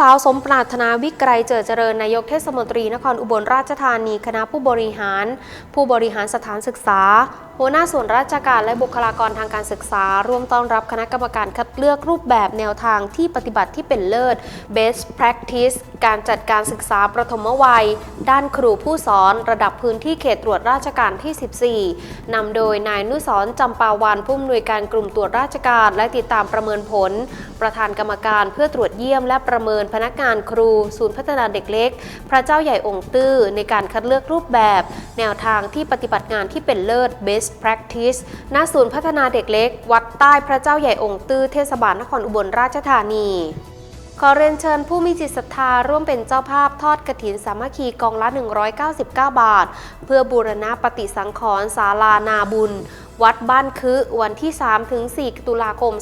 สาวสมปรารถนาวิกไรเจิดเจริญนายกเทศมนตรีนครอุบลราชธานีคณะผู้บริหาร ผู้บริหารสถานศึกษา หัวหน้าส่วนราชการและบุคลากรทางการศึกษา ร่วมต้อนรับคณะกรรมการคัดเลือกรูปแบบแนวทางที่ปฏิบัติที่เป็นเลิศ best practice การจัดการศึกษาประถมวัย ด้านครูผู้สอน ระดับพื้นที่เขตตรวจราชการที่ 14นำโดยนายนุสรจำปาวันผู้อำนวยการกลุ่มตรวจราชการ และติดตามประเมินผล ประธานกรรมการเพื่อตรวจเยี่ยมและประเมินพนักงานครู ศูนย์พัฒนาเด็กเล็ก พระเจ้าใหญ่องค์ตื้อ ในการคัดเลือกรูปแบบ แนวทางที่ปฏิบัติงานที่เป็นเลิศ best practice ณศูนย์พัฒนาเด็กเล็ก วัดใต้พระเจ้าใหญ่องค์ตื้อเทศบาลนครอุบลราชธานีขอเรียนเชิญผู้มีจิตศรัทธาร่วมเป็นเจ้าภาพทอดกระถินสามัคคีกองละ 199 บาท เพื่อบูรณะปฏิสังขรณ์ศาลานาบุญ วัดบ้านคือวันที่3ถึง4ตุลาคม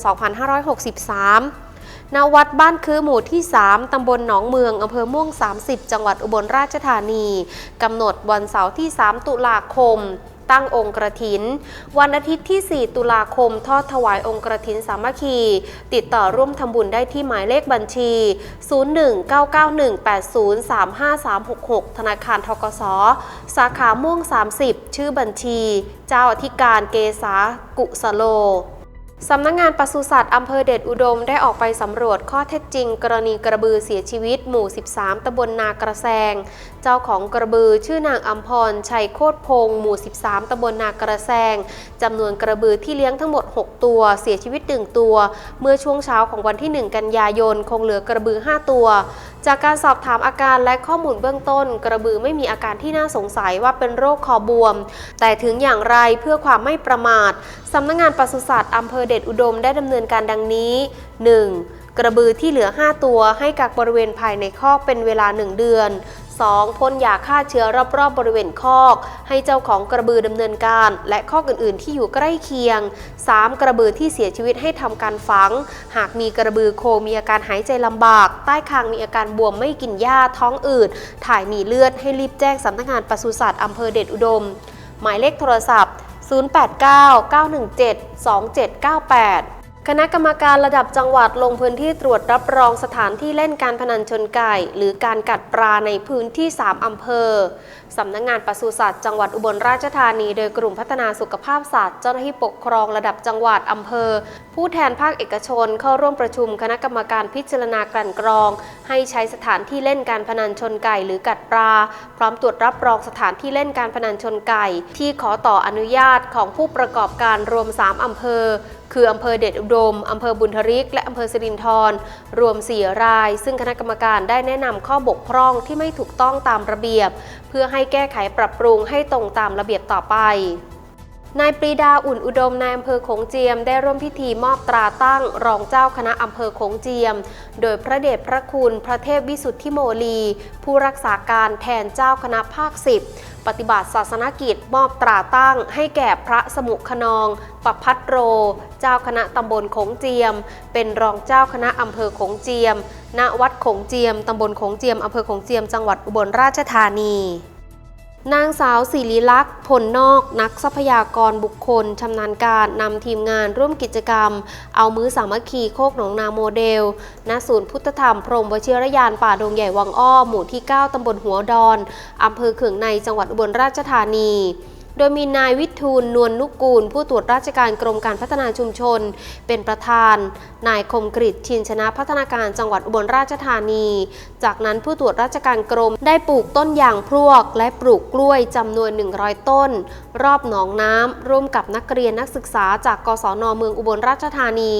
2563 ณวัดบ้านคือหมู่ที่ 3 ตำบลหนองเมือง อำเภอม่วง 30 จังหวัดอุบลราชธานี กำหนดวันเสาร์ที่ 3 ตุลาคม ตั้งองค์กระถิน วันอาทิตย์ที่ 4 ตุลาคม ทอดถวายองค์กระถินสามัคคี ติดต่อร่วมทำบุญได้ที่หมายเลขบัญชี 019918035366ธนาคารทกส สาขาม่วง 30 ชื่อบัญชี เจ้าอธิการเกษากุสโล สำนักงงานปศุสัตว์อำเภอเดชอุดมได้ออกไปสำรวจข้อเท็จจริง กรณีกระบือเสียชีวิตหมู่ 13 ตำบลนากระแซง เจ้าของกระบือชื่อนางอัมพร ชัยโคตรพงศ์หมู่ 13 ตำบลนากระแซงจำนวนกระบือที่เลี้ยงทั้งหมด 6 ตัว เสียชีวิต 1 ตัว เมื่อช่วงเช้าของวันที่ 1 กันยายน คงเหลือกระบือ 5 ตัวจากการสอบถามอาการและข้อมูลเบื้องต้น กระบือไม่มีอาการที่น่าสงสัยว่าเป็นโรคคอบวม แต่ถึงอย่างไรเพื่อความไม่ประมาทสำนักงานปศุสัตว์อำเภอเดชอุดมได้ดำเนินการดังนี้ 1. กระบือที่เหลือ 5 ตัวให้กักบริเวณภายในคอกเป็นเวลา 1 เดือน 2. พ่นยาฆ่าเชื้อรอบๆบบริเวณคอก ให้เจ้าของกระบือดำเนินการ และคอกอื่นๆ ที่อยู่ใกล้เคียง 3. กระบือที่เสียชีวิตให้ทำการฝัง หากมีกระบือโคมีอาการหายใจลำบาก ใต้คางมีอาการบวมไม่กินหญ้าท้องอืด ถ่ายมีเลือดให้รีบแจ้งสำนักงานปศุสัตว์อำเภอเดชอุดม หมายเลขโทรศัพท์ 089-917-2798 คณะกรรมการระดับจังหวัดลงพื้นที่ตรวจรับรองสถานที่เล่นการพนันชนไก่ หรือการกัดปลาในพื้นที่ 3 อำเภอสำนักงงานปศุสัตว์จังหวัดอุบลราชธานี โดยกลุ่มพัฒนาสุขภาพสัตว์เจ้าหน้าที่ปกครองระดับจังหวัดอำเภอ ผู้แทนภาคเอกชนเข้าร่วมประชุมคณะกรรมการพิจารณากลั่นกรอง ให้ใช้สถานที่เล่นการพนันชนไก่หรือกัดปลา พร้อมตรวจรับรองสถานที่เล่นการพนันชนไก่ ที่ขอต่ออนุญาตของผู้ประกอบการรวม 3 อำเภอคืออำเภอเดชอุดม อำเภอบุญทริก และอำเภอสิรินธร รวม 4 ราย ซึ่งคณะกรรมการได้แนะนำข้อบกพร่องที่ไม่ถูกต้องตามระเบียบ เพื่อให้แก้ไขปรับปรุงให้ตรงตามระเบียบต่อไปนายปรีดาอุ่นอุดมนายอำเภอโขงเจียม ได้ร่วมพิธีมอบตราตั้งรองเจ้าคณะอำเภอโขงเจียม โดยพระเดชพระคุณพระเทพวิสุทธิโมลี ผู้รักษาการแทนเจ้าคณะภาค10ปฏิบัติศาสนกิจมอบตราตั้ง ให้แก่พระสมุขนองปพัทโร เจ้าคณะตำบลโขงเจียม เป็นรองเจ้าคณะอำเภอโขงเจียม ณวัดโขงเจียมตำบลโขงเจียมอำเภอโขงเจียมจังหวัดอุบลราชธานี นางสาวศิริลักษณ์พลนอกนักทรัพยากรบุคคลชำนาญการนำทีมงานร่วมกิจกรรม เอามือสามัคคีโคกหนองนาโมเดล ณ ศูนย์พุทธธรรม พรมวชิรยานป่าดงใหญ่วังอ้อ หมู่ที่ 9 ตำบลหัวดอนอำเภอเขืองในจังหวัดอุบลราชธานี โดยมีนายวิทูลนวลนุกูล ผู้ตรวจราชการกรมการพัฒนาชุมชน เป็นประธาน นายคมกริตชินชนะพัฒนาการจังหวัดอุบลราชธานี จากนั้นผู้ตรวจราชการกรมได้ปลูกต้นยางพรวก และปลูกกล้วยจำนวน 100 ต้น รอบหนองน้ำร่วมกับนักเรียนนักศึกษา จากกศนเมืองอุบลราชธานี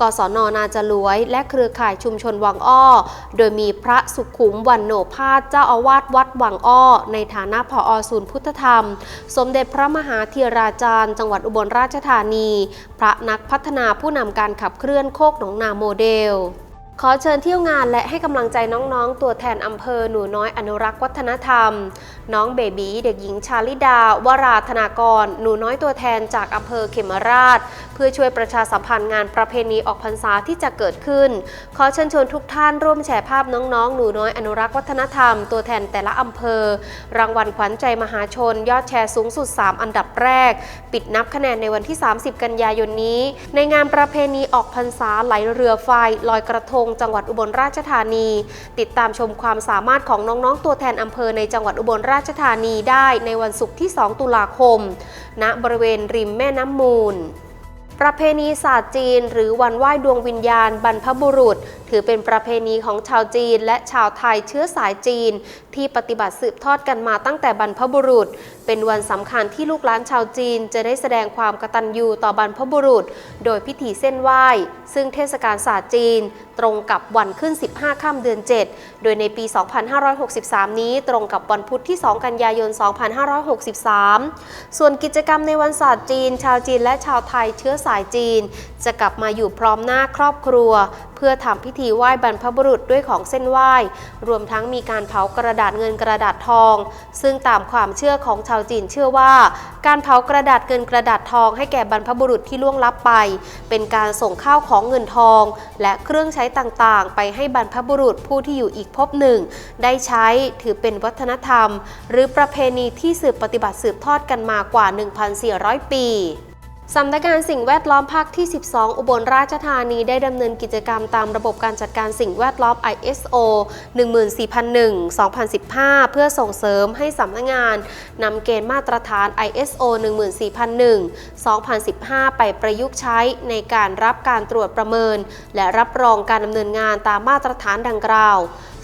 กศนนาจลวย และเครือข่ายชุมชนวังอ้อ โดยมีพระสุขุมวันโนภาสเจ้าอาวาสวัดวังอ้อ ในฐานะผอศูนย์พุทธธรรม สมเด็จพระมหาเทีราจารย์ จังหวัดอุบลราชธานี พระนักพัฒนาผู้นำการขับเคลื่อนโคกหนองนาโมเดล ขอเชิญเที่ยวงานและให้กำลังใจน้องๆ ตัวแทนอำเภอหนูน้อยอนุรักษ์วัฒนธรรม น้องเบบีเด็กหญิงชาลิดา วราธนากร หนูน้อยตัวแทนจากอำเภอเขมราช เพื่อช่วยประชาสัมพันธ์งานประเพณีออกพรรษาที่จะเกิดขึ้น ขอเชิญชวนทุกท่านร่วมแชร์ภาพน้องๆ หนูน้อยอนุรักษ์วัฒนธรรม ตัวแทนแต่ละอำเภอ รางวัลขวัญใจมหาชน ยอดแชร์สูงสุด 3 อันดับแรก ปิดนับคะแนนในวันที่ 30 กันยายนนี้ ในงานประเพณีออกพรรษาไหลเรือไฟลอยกระทงจังหวัดอุบลราชธานี ติดตามชมความสามารถของน้องๆ ตัวแทนอำเภอในจังหวัดอุบลราชธานีได้ในวันศุกร์ที่ 2 ตุลาคม ณบริเวณริมแม่น้ำมูลประเพณีศาสตร์จีน หรือวันไหว้ดวงวิญญาณบรรพบุรุษ ถือเป็นประเพณีของชาวจีน และชาวไทยเชื้อสายจีน ที่ปฏิบัติสืบทอดกันมาตั้งแต่บรรพบุรุษเป็นวันสำคัญที่ลูกหลานชาวจีนจะได้แสดงความกตัญญูต่อบรรพบุรุษ โดยพิธีเส้นไหว้ ซึ่งเทศกาลศาสตร์จีน ตรงกับวันขึ้น 15 ค่ำเดือน 7 โดยในปี 2563 นี้ตรงกับวันพุธที่ 2 กันยายน 2563 ส่วนกิจกรรมในวันศาสตร์จีน ชาวจีนและชาวไทยเชื้อสายจีน จะกลับมาอยู่พร้อมหน้าครอบครัว เพื่อทำพิธีไหว้บรรพบุรุษด้วยของเส้นไหว้ รวมทั้งมีการเผากระดาษเงินกระดาษทอง ซึ่งตามความเชื่อของชาวจีนเชื่อว่า การเผากระดาษเกินกระดาษทองให้แก่บรรพบุรุษที่ล่วงลับไป เป็นการส่งข้าวของเงินทอง และเครื่องใช้ต่างๆ ไปให้บรรพบุรุษผู้ที่อยู่อีกภพหนึ่ง ได้ใช้ถือเป็นวัฒนธรรม หรือประเพณีที่สืบปฏิบัติสืบทอดกันมากว่า 1,400 ปี สำนักงานสิ่งแวดล้อมภาคที่ 12 อุบลราชธานีได้ดำเนินกิจกรรมตามระบบการจัดการสิ่งแวดล้อม ISO 14001 2015 เพื่อส่งเสริมให้สำนักงานนำเกณฑ์มาตรฐาน ISO 14001 2015 ไปประยุกต์ใช้ในการรับการตรวจประเมิน และรับรองการดำเนินงานตามมาตรฐานดังกล่าว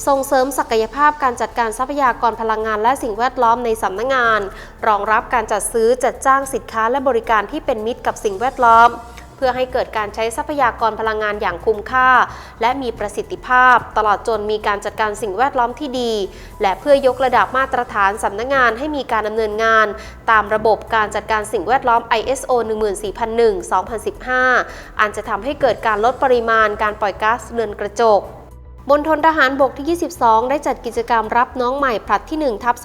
ส่งเสริมศักยภาพการจัดการทรัพยากรพลังงานและสิ่งแวดล้อมในสำนักงาน รองรับการจัดซื้อจัดจ้างสินค้าและบริการที่เป็นมิตรกับสิ่งแวดล้อม เพื่อให้เกิดการใช้ทรัพยากรพลังงานอย่างคุ้มค่า และมีประสิทธิภาพ ตลอดจนมีการจัดการสิ่งแวดล้อมที่ดี และเพื่อยกระดับมาตรฐานสำนักงานให้มีการดำเนินงาน ตามระบบการจัดการสิ่งแวดล้อม ISO 14001 2015 อันจะทำให้เกิดการลดปริมาณการปล่อยก๊าซเรือนกระจก มณฑลทหารบกที่ 22 ได้จัดกิจกรรมรับน้องใหม่ผลัดที่ 1 ทับ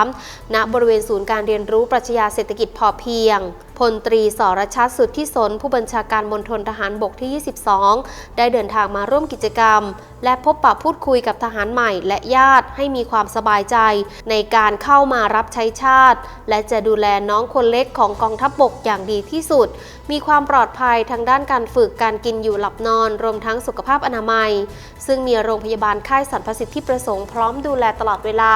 2563 ณ บริเวณศูนย์การเรียนรู้ปรัชญาเศรษฐกิจพอเพียง พลตรีสรชัดสุดทธิสนผู้บัญชาการมณฑลทหารบกที่ 22 ได้เดินทางมาร่วมกิจกรรม และพบปะพูดคุยกับทหารใหม่ และญาติให้มีความสบายใจ ในการเข้ามารับใช้ชาติ และจะดูแลน้องคนเล็กของกองทัพบบกอย่างดีที่สุด มีความปลอดภัยทางด้านการฝึกการกินอยู่หลับนอน รวมทั้งสุขภาพอนามัย ซึ่งมีโรงพยาบาลค่ายสรรพสิทธิประสงค์พร้อมดูแลตลอดเวลา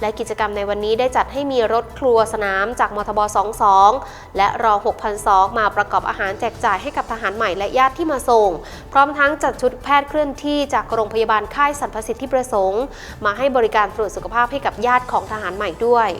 และกิจกรรมในวันนี้ได้จัดให้มีรถครัวสนามจากมทบ 22 และรอ6,002 มาประกอบอาหารแจกจ่ายให้กับทหารใหม่และญาติที่มาส่ง พร้อมทั้งจัดชุดแพทย์เคลื่อนที่จากโรงพยาบาลค่ายสรรพสิทธิประสงค์ มาให้บริการตรวจสุขภาพให้กับญาติของทหารใหม่ด้วย